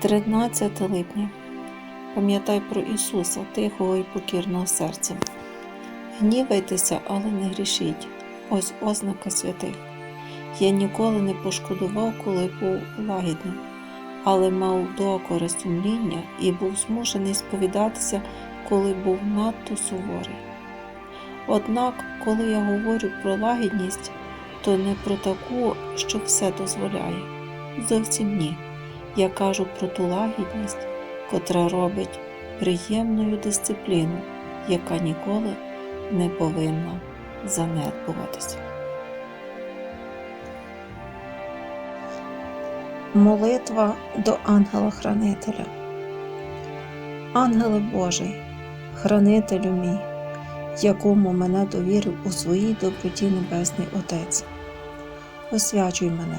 13 липня. Пам'ятай про Ісуса, тихого і покірного серця. Гнівайтеся, але не грішіть. Ось ознака святих. Я ніколи не пошкодував, коли був лагідним, але мав докори сумління і був змушений сповідатися, коли був надто суворий. Однак, коли я говорю про лагідність, то не про таку, що все дозволяє. Зовсім ні. Я кажу про ту лагідність, котра робить приємною дисципліну, яка ніколи не повинна занедбуватися. Молитва до ангела-хранителя. Ангеле Божий, хранителю мій, якому мене довірив у своїй доброті Небесний Отець. Освячуй мене,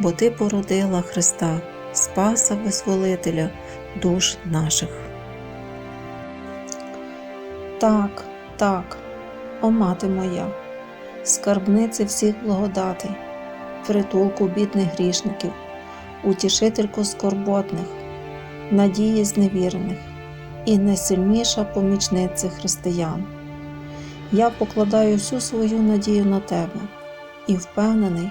бо Ти породила Христа, Спаса Визволителя душ наших. Так, так, о мати моя скарбниці всіх благодатей, притулку бідних грішників, утішительку скорботних, надії зневірених і найсильніша помічниця християн. Я покладаю всю свою надію на тебе і впевнений,